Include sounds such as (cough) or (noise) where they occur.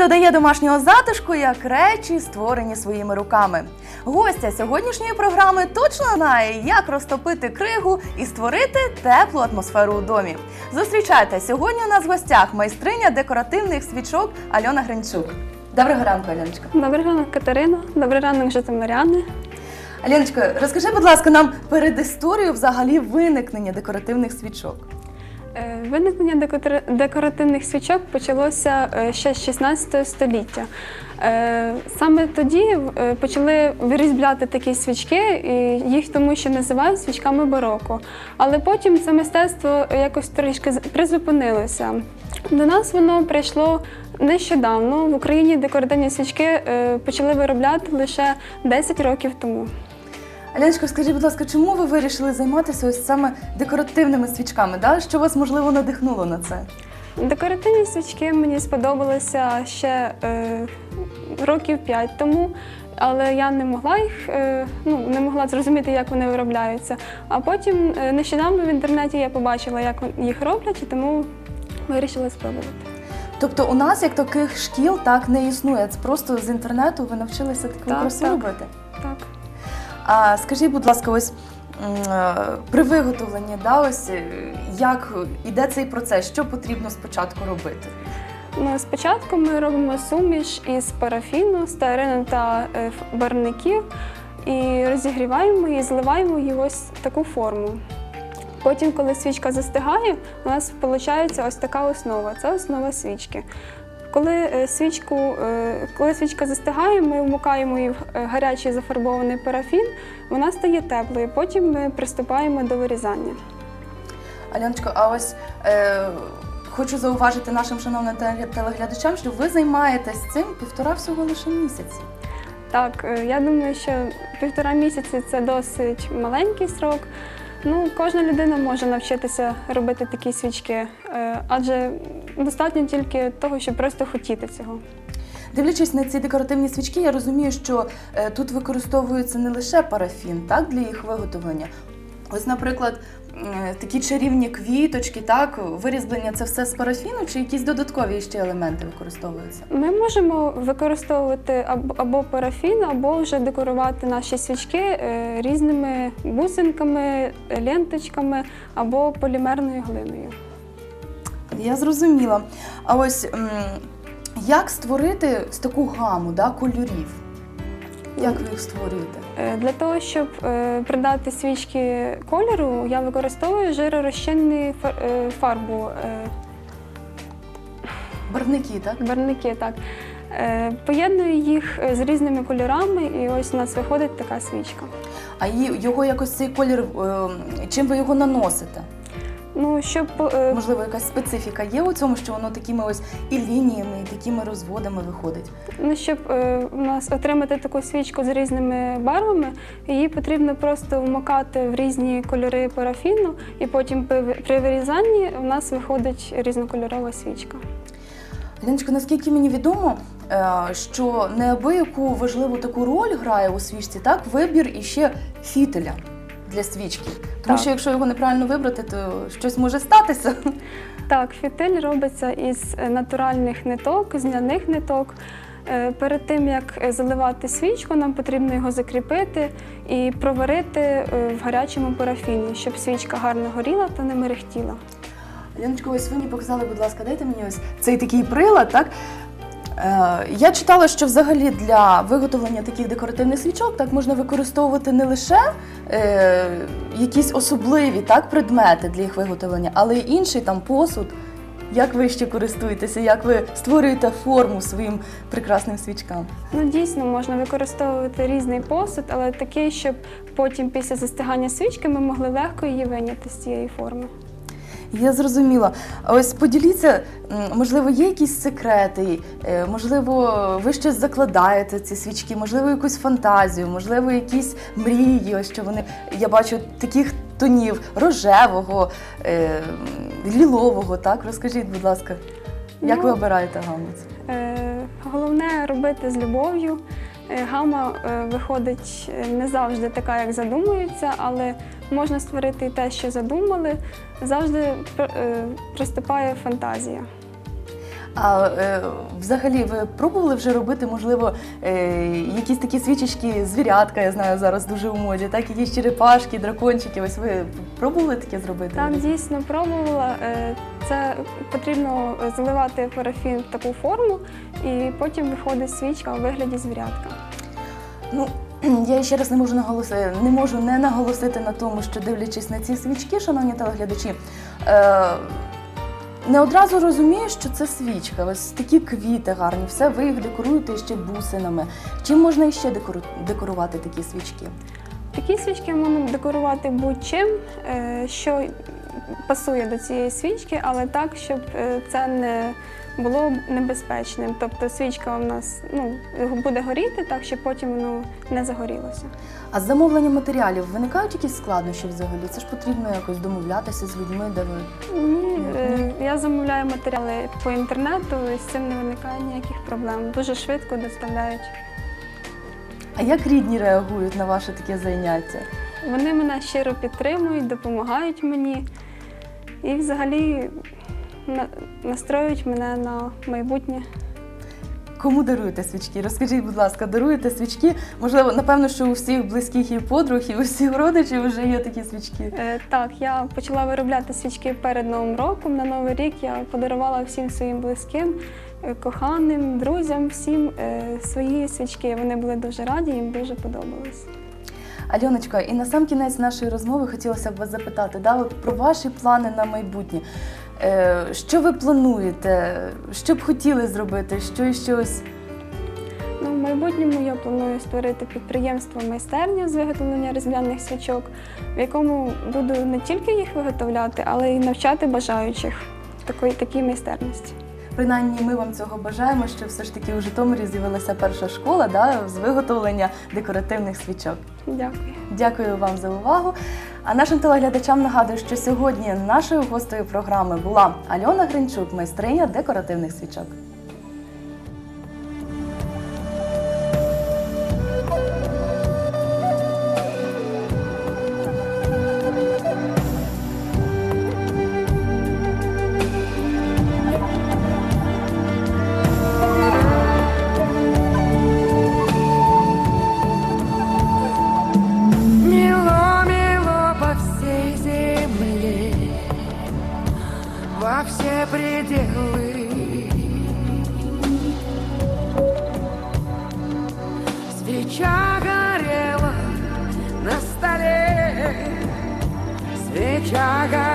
додає домашнього затишку, як речі, створені своїми руками. Гостя сьогоднішньої програми точно знає, як розтопити кригу і створити теплу атмосферу у домі. Зустрічайте сьогодні у нас в гостях майстриня декоративних свічок Альона Гринчук. Доброго ранку, Альоночка. Добрий ранок, Катерина. Добрий ранок, Житомиряни. Альоночко, розкажи, будь ласка, нам перед історією взагалі виникнення декоративних свічок. Е, Виникнення декоративних свічок почалося е, ще з 16 століття. Е, Саме тоді почали вирізбляти такі свічки, їх тому що називають свічками бароко. Але потім це мистецтво якось трішки призупинилося. До нас воно прийшло нещодавно. В Україні декоративні свічки почали виробляти лише 10 років тому. Альоночко, скажіть, будь ласка, чому ви вирішили займатися ось саме декоративними свічками? Да? Що вас можливо надихнуло на це? Декоративні свічки мені сподобалися ще е, років 5 тому, але я не могла їх, е, ну, не могла зрозуміти, як вони виробляються. А потім е, нещодавно в інтернеті я побачила, як їх роблять, і тому вирішила спробувати. Тобто у нас як таких шкіл так не існує. Це просто з інтернету ви навчилися таку Так, так. робити. А скажіть, будь ласка, ось е, при виготовленні, да, ось е, як іде цей процес, що потрібно спочатку робити? Ну, спочатку ми робимо суміш із парафіну, стеарину та е, барвників і розігріваємо і зливаємо ось в таку форму. Потім, коли свічка застигає, у нас виходить ось така основа. Це основа свічки. Коли е, свічку, е, коли свічка застигає, ми вмикаємо її в е, гарячий зафарбований парафін, вона стає теплою. Потім ми приступаємо до вирізання. Альоночко, а ось е, хочу зауважити нашим шановним телеглядачам, що ви займаєтесь цим півтора всього лише місяці. Так, я думаю, що півтора місяці це досить маленький срок. Ну, кожна людина може навчитися робити такі свічки, е, адже достатньо тільки того, щоб просто хотіти цього. Дивлячись на ці декоративні свічки, я розумію, що е, тут використовується не лише парафін, так, для їх виготовлення. Ось, наприклад, такі чарівні квіточки, так, вирізблення це все з парафіну, чи якісь додаткові ще елементи використовуються? Ми можемо використовувати або, або парафін, або вже декорувати наші свічки е, різними бусинками, ленточками або полімерною глиною. Я зрозуміла. А ось як створити таку гаму да, кольорів? Як ви їх створюєте? Е, Для того, щоб е, придати свічки кольору, я використовую жиророзчинну е, фарбу, Барвники, так? барвники. Так. Поєдную їх з різними кольорами, і ось у нас виходить така свічка. А його якось цей колір, чим ви його наносите? Ну, щоб е, Можливо, якась специфіка є у цьому, що воно такими ось і лініями, і такими розводами виходить. Ну, щоб е, у нас отримати таку свічку з різними барвами, її потрібно просто вмикати в різні кольори парафіну, і потім при, при вирізанні у нас виходить різнокольорова свічка. Леночка, наскільки мені відомо, е, що неабияку важливу таку роль грає у свічці, так, вибір іще фітеля для свічки. Тому Так. що якщо його неправильно вибрати, то щось може статися. Так, фітиль робиться із натуральних ниток, з ляних ниток. Е, Перед тим як е, заливати свічку, нам потрібно його закріпити і проварити е, в гарячому парафіні, щоб свічка гарно горіла та не мерехтіла. Леночко, ось ви мені показали, будь ласка, дайте мені ось цей такий прилад, так? Е, Я читала, що взагалі для виготовлення таких декоративних свічок так можна використовувати не лише е, якісь особливі так, предмети для їх виготовлення, але й інший там посуд. Як ви ще користуєтеся, як ви створюєте форму своїм прекрасним свічкам? Ну, дійсно, можна використовувати різний посуд, але такий, щоб потім після застигання свічки ми могли легко її виняти з цієї форми. Я зрозуміла. Ось поділіться, можливо, є якісь секрети, е, можливо, ви щось закладаєте ці свічки, можливо, якусь фантазію, можливо, якісь мрії. Ось що вони я бачу таких тонів рожевого, е, лілового. Так, розкажіть, будь ласка, як Ну, ви обираєте гамець? Е, Головне робити з любов'ю. Е, Гама виходить не завжди така, як задумується, але можна створити те, що задумали. Завжди е, приступає фантазія. А е, взагалі ви пробували вже робити, можливо, е, якісь такі свічечки, звірятка, я знаю, зараз дуже у моді, так, якісь черепашки, дракончики. Ось ви пробували таке зробити? Так, дійсно пробувала. Е, Це потрібно заливати парафін в таку форму, і потім виходить свічка у вигляді звірятка. Ну, (clears throat) я ще раз не можу наголосити, не можу не наголосити на тому, що дивлячись на ці свічки, шановні телеглядачі, е, не одразу розумію, що це свічка. Ось такі квіти гарні, все ви їх декоруєте ще бусинами. Чим можна іще декору- декорувати такі свічки? Такі свічки можна декорувати будь-чим, е, що пасує до цієї свічки, але так, щоб е, це не було небезпечним. Тобто свічка у нас ну, буде горіти, так щоб потім воно не загорілося. А з замовленням матеріалів виникають якісь складнощі взагалі? Це ж потрібно якось домовлятися з людьми, де ви. Ні, е, я замовляю матеріали по інтернету, і з цим не виникає ніяких проблем. Дуже швидко доставляють. А як рідні реагують на ваше таке заняття? Вони мене щиро підтримують, допомагають мені і взагалі настроюють мене на майбутнє. Кому даруєте свічки? Розкажіть, будь ласка, даруєте свічки? Можливо, напевно, що у всіх близьких і подруг, і у всіх родичів вже є такі свічки. Е, Так, я почала виробляти свічки перед Новим роком. На Новий рік я подарувала всім своїм близьким, е, коханим, друзям, всім е, свої свічки. Вони були дуже раді, їм дуже подобалось. Альоночко, і на сам кінець нашої розмови хотілося б вас запитати, да, от про ваші плани на майбутнє. Е, що ви плануєте? Що б хотіли зробити? Що і щось? Ну, в майбутньому я планую створити підприємство майстерня з виготовлення різдвяних свічок, в якому буду не тільки їх виготовляти, але й навчати бажаючих такої такій майстерності. Принаймні, ми вам цього бажаємо, що все ж таки у Житомирі з'явилася перша школа да, з виготовлення декоративних свічок. Дякую. Дякую вам за увагу. А нашим телеглядачам нагадую, що сьогодні нашою гостею програми була Альона Гринчук, майстриня декоративних свічок. Jaga